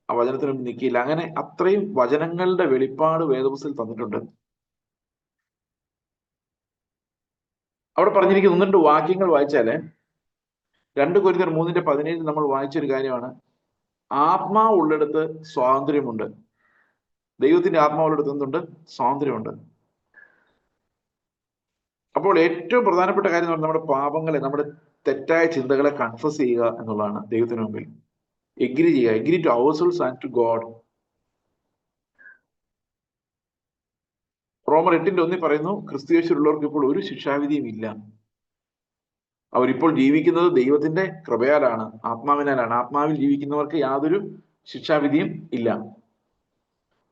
A: ആ വചനത്തിന് മുമ്പിൽ നിൽക്കുകയില്ല അങ്ങനെ അത്രയും വചനങ്ങളുടെ വെളിപ്പാട് വേദപുസ്തകത്തിൽ തന്നിട്ടുണ്ട്. അവിടെ പറഞ്ഞിരിക്കുന്ന ഒന്നിട്ട് വാക്യങ്ങൾ വായിച്ചാൽ. രണ്ട് കൊരിന്തർ മൂന്നിന്റെ പതിനേഴ് നമ്മൾ വായിച്ചൊരു കാര്യമാണ്. ആത്മാ ഉള്ളിടത്ത് സ്വാതന്ത്ര്യമുണ്ട്. ദൈവത്തിന്റെ ആത്മാവുള്ളിടത്ത് എന്തുണ്ട്? സ്വാതന്ത്ര്യമുണ്ട്. അപ്പോൾ ഏറ്റവും പ്രധാനപ്പെട്ട കാര്യം എന്ന് പറഞ്ഞാൽ നമ്മുടെ പാപങ്ങളെ നമ്മുടെ തെറ്റായ ചിന്തകളെ കൺഫസ് ചെയ്യുക എന്നുള്ളതാണ് ദൈവത്തിന് മുമ്പിൽ. എഗ്രി ചെയ്യുക. Agree to our souls and to God റോമർ എട്ടിന്റെ ഒന്നി പറയുന്നു ക്രിസ്തുയേശുള്ളവർക്ക് ഇപ്പോൾ ഒരു ശിക്ഷാവിധിയും ഇല്ല. അവരിപ്പോൾ ജീവിക്കുന്നത് ദൈവത്തിന്റെ കൃപയാലാണ് ആത്മാവിനാലാണ്. ആത്മാവിൽ ജീവിക്കുന്നവർക്ക് യാതൊരു ശിക്ഷാവിധിയും ഇല്ല.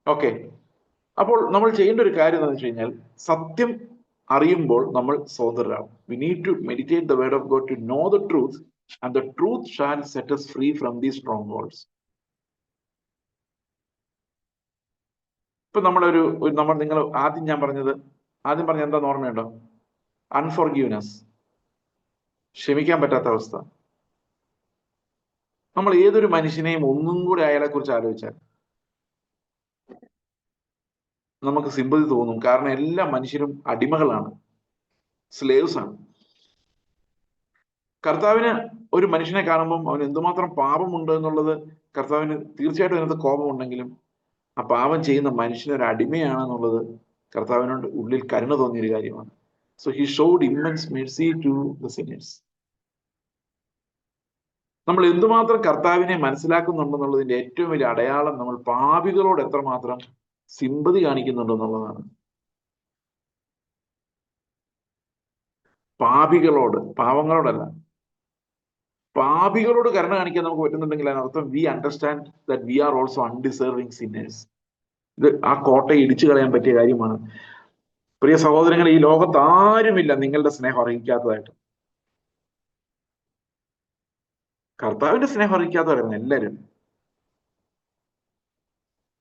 A: ഓക്കെ. അപ്പോൾ നമ്മൾ ചെയ്യേണ്ട ഒരു കാര്യം എന്താണെന്ന് വെച്ച് കഴിഞ്ഞാൽ സത്യം അറിയുമ്പോൾ നമ്മൾ സ്വതന്ത്രരാകും. We need to meditate the word of God to know the truth and the truth shall set free from these strongholds ഇപ്പൊ നമ്മളൊരു നമ്മൾ നിങ്ങൾ ആദ്യം ഞാൻ പറഞ്ഞത് ആദ്യം പറഞ്ഞ എന്താ ഓർമ്മയുണ്ടോ? അൺഫോർഗീവ്നെസ് ക്ഷമിക്കാൻ പറ്റാത്ത അവസ്ഥ. നമ്മൾ ഏതൊരു മനുഷ്യനെയും ഒന്നും കൂടി അയാളെ കുറിച്ച് ആലോചിച്ചാൽ നമുക്ക് സിമ്പതി തോന്നും. കാരണം എല്ലാ മനുഷ്യരും അടിമകളാണ്. സ്ലേവ്സ് ആണ്. കർത്താവിന് ഒരു മനുഷ്യനെ കാണുമ്പം അവന് എന്തുമാത്രം പാപമുണ്ട് എന്നുള്ളത് കർത്താവിന് തീർച്ചയായിട്ടും അതിനകത്ത് കോപമുണ്ടെങ്കിലും ആ പാപം ചെയ്യുന്ന മനുഷ്യനൊരു അടിമയാണെന്നുള്ളത് കർത്താവിനോട് ഉള്ളിൽ കരുണ തോന്നിയൊരു കാര്യമാണ്. So he showed immense mercy to the sinners നമ്മൾ എന്തുമാത്രം കർത്താവിനെ മനസ്സിലാക്കുന്നുണ്ടെന്നുള്ളതിന്റെ ഏറ്റവും വലിയ അടയാളം നമ്മൾ പാപികളോട് എത്രമാത്രം സിമ്പതി കാണിക്കുന്നുണ്ടെന്നുള്ളതാണ്. പാപികളോട് പാവങ്ങളോടല്ല പാപികളോട് കരുണ കാണിക്കാൻ നമുക്ക് പറ്റുന്നുണ്ടെങ്കിൽ അതിനർത്ഥം we understand that we are also undeserving sinners ഇത് ആ കോട്ടയെ ഇടിച്ചു കളയാൻ പറ്റിയ കാര്യമാണ്. പ്രിയ സഹോദരങ്ങൾ ഈ ലോകത്ത് ആരുമില്ല നിങ്ങളുടെ സ്നേഹം അറിയിക്കാത്തതായിട്ട്. കർത്താവിന്റെ സ്നേഹം അറിയിക്കാത്തവരാണ് എല്ലാവരും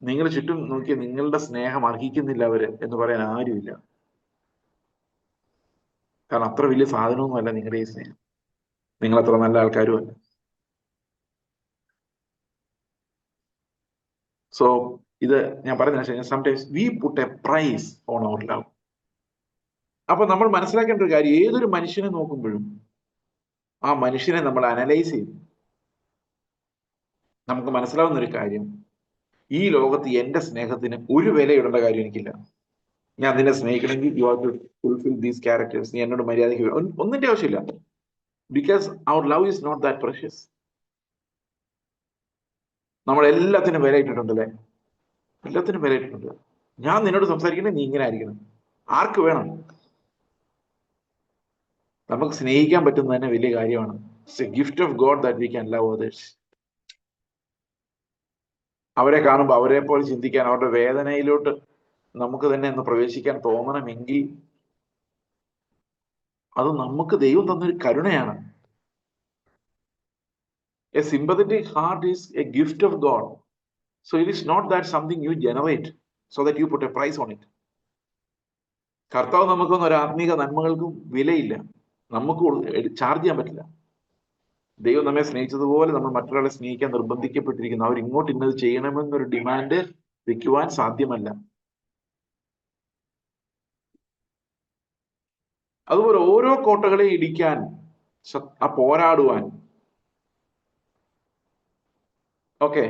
A: നിങ്ങൾ ചുറ്റും നോക്കിയ നിങ്ങളുടെ സ്നേഹം അർഹിക്കുന്നില്ല അവർ എന്ന് പറയാൻ ആരുമില്ല. കാരണം അത്ര വലിയ സാധനമൊന്നുമല്ല നിങ്ങളുടെ ഈ സ്നേഹം. നിങ്ങൾ അത്ര നല്ല ആൾക്കാരും അല്ല. സോ ഇത് ഞാൻ പറയുന്നത് sometimes we put a price on our love അപ്പൊ നമ്മൾ മനസ്സിലാക്കേണ്ട ഒരു കാര്യം ഏതൊരു മനുഷ്യനെ നോക്കുമ്പോഴും ആ മനുഷ്യനെ നമ്മൾ അനലൈസ് ചെയ്യും. നമുക്ക് മനസ്സിലാവുന്ന ഒരു കാര്യം ഈ ലോകത്ത് എന്റെ സ്നേഹത്തിന് ഒരു വിലയിടേണ്ട കാര്യം എനിക്കില്ല. ഞാൻ അതിനെ സ്നേഹിക്കണമെങ്കിൽ you have to fulfil these characters നീ എന്നോട് മര്യാദയ്ക്ക് ഒന്നിന്റെ ആവശ്യമില്ല. Because our love is not that precious നമ്മൾ എല്ലാത്തിനും വില ഇട്ടിട്ടുണ്ടല്ലേ എല്ലാത്തിനും വില ഇട്ടിട്ടുണ്ട് ഞാൻ നിന്നോട് സംസാരിക്കണേ നീ ഇങ്ങനെ ആയിരിക്കണം. ആർക്ക് വേണം? നമുക്ക് സ്നേഹിക്കാൻ പറ്റുന്ന തന്നെ വലിയ കാര്യമാണ്. It's a gift of God that we can love others അവരെ കാണുമ്പോൾ അവരെ പോലെ ചിന്തിക്കാൻ അവരുടെ വേദനയിലോട്ട് നമുക്ക് തന്നെ ഒന്ന് പ്രവേശിക്കാൻ തോന്നണമെങ്കിൽ അത് നമുക്ക് ദൈവം തന്നൊരു കരുണയാണ്. A sympathetic heart is a gift of God so it is not that something you generate so that you put a price on it കർത്താവ് നമുക്കൊന്നും ഒരു ആത്മീക നന്മകൾക്കും വിലയില്ല. നമുക്ക് ചാർജ് ചെയ്യാൻ പറ്റില്ല. ദൈവം നമ്മെ സ്നേഹിച്ചതുപോലെ നമ്മൾ മറ്റൊരാളെ സ്നേഹിക്കാൻ നിർബന്ധിക്കപ്പെട്ടിരിക്കുന്നു. അവർ ഇങ്ങോട്ട് ഇന്നത് ചെയ്യണമെന്നൊരു ഡിമാൻഡ് വെക്കുവാൻ സാധ്യമല്ല. അതുപോലെ ഓരോ കോട്ടകളെ ഇടിക്കാൻ പോരാടുവാൻ. ഓക്കെ.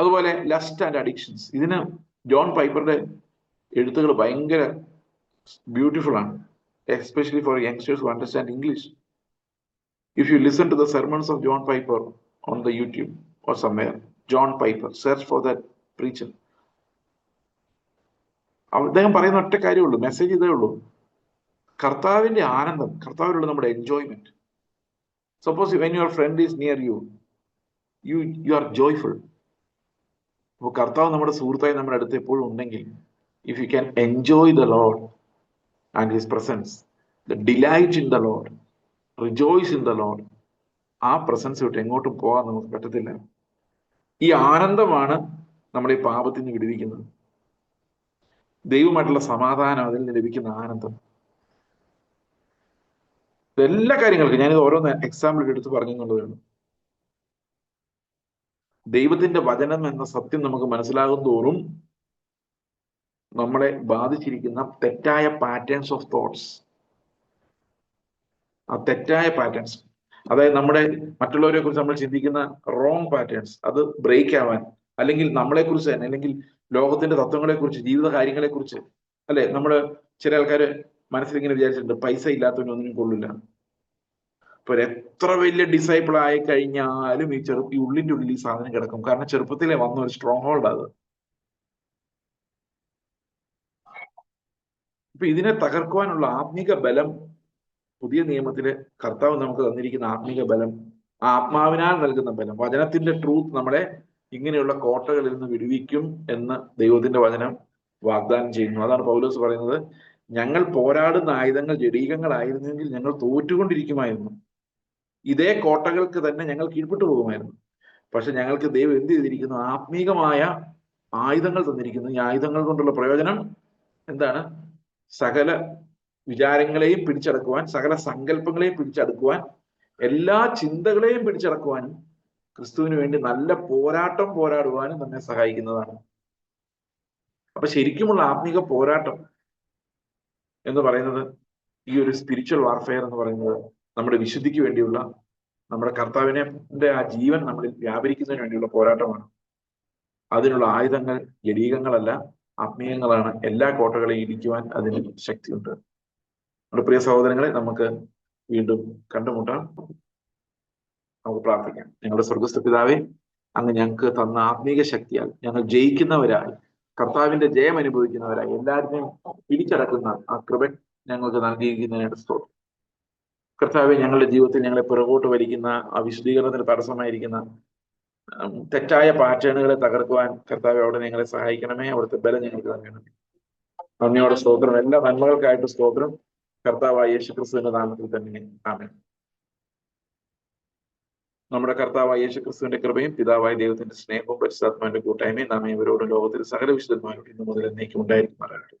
A: അതുപോലെ ലസ്റ്റ് ആൻഡ് അഡിക്ഷൻസ് ഇതിന് ജോൺ പൈപ്പറുടെ എഴുത്തുകൾ ഭയങ്കര ബ്യൂട്ടിഫുൾ ആണ്. Especially for youngsters who understand English if you listen to the sermons of John Piper on the YouTube or somewhere John Piper search for that preacher അദ്ദേഹം പറയുന്ന ഒറ്റ കാര്യമുള്ളൂ മെസ്സേജ് ഇതേ ഉള്ളൂ. കർത്താവിന്റെ ആനന്ദം കർത്താവിലുള്ള നമ്മുടെ enjoyment suppose when your friend is near you you you are joyful അപ്പോൾ കർത്താവ് നമ്മുടെ സുഹൃത്തായി നമ്മുടെ അടുത്ത് എപ്പോഴും ഉണ്ടെങ്കിൽ if you can enjoy the Lord and his presence the delight in the Lord rejoice in the Lord ആ പ്രസൻസ് വിട്ട് എങ്ങോട്ടും പോകാൻ നമുക്ക് പറ്റത്തില്ല. ഈ ആനന്ദമാണ് നമ്മുടെ ഈ പാപത്തിൽ നിന്ന് വിടുവിക്കുന്നത്. ദൈവമായിട്ടുള്ള സമാധാനം അതിൽ നിന്ന് ലഭിക്കുന്ന ആനന്ദം. എല്ലാ കാര്യങ്ങൾക്കും ഞാനിത് ഓരോന്ന് എക്സാമ്പിൾ എടുത്ത് പറഞ്ഞു ദൈവത്തിന്റെ വചനം എന്ന സത്യം നമുക്ക് മനസ്സിലാകും തോറും നമ്മളെ ബാധിച്ചിരിക്കുന്ന തെറ്റായ പാറ്റേൺസ് ഓഫ് തോട്ട്സ് ആ തെറ്റായ പാറ്റേൺസ് അതായത് നമ്മുടെ മറ്റുള്ളവരെ കുറിച്ച് നമ്മൾ ചിന്തിക്കുന്ന റോങ് പാറ്റേൺസ് അത് ബ്രേക്ക് ആവാൻ അല്ലെങ്കിൽ നമ്മളെ കുറിച്ച് തന്നെ അല്ലെങ്കിൽ ലോകത്തിന്റെ തത്വങ്ങളെ കുറിച്ച് ജീവിത കാര്യങ്ങളെ കുറിച്ച് അല്ലെ? നമ്മൾ ചില ആൾക്കാര് മനസ്സിൽ ഇങ്ങനെ വിചാരിച്ചിട്ടുണ്ട് പൈസ ഇല്ലാത്തവനൊന്നിനും കൊള്ളില്ല. ഇപ്പൊ എത്ര വലിയ ഡിസൈബിൾ ആയി കഴിഞ്ഞാലും ഈ ചെറു ഈ ഉള്ളിന്റെ ഉള്ളിൽ ഈ സാധനം കിടക്കും. കാരണം ചെറുപ്പത്തിലെ വന്ന ഒരു സ്ട്രോങ് ഹോൾഡ് അത്. ഇപ്പൊ ഇതിനെ തകർക്കുവാനുള്ള ആത്മീക ബലം പുതിയ നിയമത്തിലെ കർത്താവ് നമുക്ക് തന്നിരിക്കുന്ന ആത്മീക ബലം ആത്മാവിനാൽ നൽകുന്ന ബലം വചനത്തിന്റെ ട്രൂത്ത് നമ്മളെ ഇങ്ങനെയുള്ള കോട്ടകളിൽ നിന്ന് വിടുവിക്കും എന്ന് ദൈവത്തിന്റെ വചനം വാഗ്ദാനം ചെയ്യുന്നു. അതാണ് പൗലോസ് പറയുന്നത്. ഞങ്ങൾ പോരാടുന്ന ആയുധങ്ങൾ ജഡീകങ്ങളായിരുന്നെങ്കിൽ ഞങ്ങൾ തോറ്റുകൊണ്ടിരിക്കുമായിരുന്നു. ഇതേ കോട്ടകൾക്ക് തന്നെ ഞങ്ങൾ കീഴ്പ്പെട്ടു പോകുമായിരുന്നു. പക്ഷെ ഞങ്ങൾക്ക് ദൈവം എന്ത് ചെയ്തിരിക്കുന്നു? ആത്മീകമായ ആയുധങ്ങൾ തന്നിരിക്കുന്നു. ഈ ആയുധങ്ങൾ കൊണ്ടുള്ള പ്രയോജനം എന്താണ്? സകല വിചാരങ്ങളെയും പിടിച്ചടക്കുവാൻ സകല സങ്കല്പങ്ങളെയും പിടിച്ചടക്കുവാൻ എല്ലാ ചിന്തകളെയും പിടിച്ചടക്കുവാനും ക്രിസ്തുവിന് വേണ്ടി നല്ല പോരാട്ടം പോരാടുവാനും നമ്മെ സഹായിക്കുന്നതാണ്. അപ്പൊ ശരിക്കുമുള്ള ആത്മീക പോരാട്ടം എന്ന് പറയുന്നത് ഈ ഒരു സ്പിരിച്വൽ വാർഫെയർ എന്ന് പറയുന്നത് നമ്മുടെ വിശുദ്ധിക്ക് വേണ്ടിയുള്ള നമ്മുടെ കർത്താവിനെ ആ ജീവൻ നമ്മളിൽ വ്യാപരിക്കുന്നതിന് വേണ്ടിയുള്ള പോരാട്ടമാണ്. അതിനുള്ള ആയുധങ്ങൾ ജടീകങ്ങളല്ല ആത്മീയങ്ങളാണ് എല്ലാ കോട്ടകളെയും ഇടിക്കുവാൻ അതിന് ശക്തിയുണ്ട്. നമ്മുടെ പ്രിയ സഹോദരങ്ങളെ നമുക്ക് വീണ്ടും കണ്ടുമുട്ടാം. നമുക്ക് പ്രാർത്ഥിക്കാം. ഞങ്ങളുടെ സ്വർഗസ്ഥ പിതാവെ അങ്ങ് ഞങ്ങൾക്ക് തന്ന ആത്മീക ശക്തിയാൽ ഞങ്ങൾ ജയിക്കുന്നവരായി കർത്താവിന്റെ ജയം അനുഭവിക്കുന്നവരായി എല്ലാവരുടെയും പിടിച്ചടക്കുന്ന ആ കൃപ ഞങ്ങൾക്ക് നൽകിയിരിക്കുന്നതിനായിട്ട് സ്തോത്രം. കർത്താവ് ഞങ്ങളുടെ ജീവിതത്തിൽ ഞങ്ങളെ പിറകോട്ട് വലിക്കുന്ന ആ വിശദീകരണത്തിന് തടസ്സമായിരിക്കുന്ന തെറ്റായ പാറ്റേണുകളെ തകർക്കുവാൻ കർത്താവ് അവിടെ ഞങ്ങളെ സഹായിക്കണമേ. അവിടുത്തെ ബലം ഞങ്ങൾക്ക് നൽകണമേ. നന്ദിയോടെ സ്തോത്രം. എല്ലാ നന്മകൾക്കായിട്ട് സ്തോത്രം. കർത്താവായ യേശുക്രിസ്തുവിന്റെ നാമത്തിൽ തന്നെ. ആമേൻ. നമ്മുടെ കർത്താവായ യേശു ക്രിസ്തുവിന്റെ കൃപയും പിതാവായ ദൈവത്തിന്റെ സ്നേഹവും പരിശുദ്ധാത്മാവിന്റെ കൂട്ടായ്മയും നാം ഇവരോടും ലോകത്തിൽ സകല വിശുദ്ധന്മാരോട് ഇന്നു മുതൽ എന്നേക്കും ഉണ്ടായിരിക്കുമാറാകട്ടെ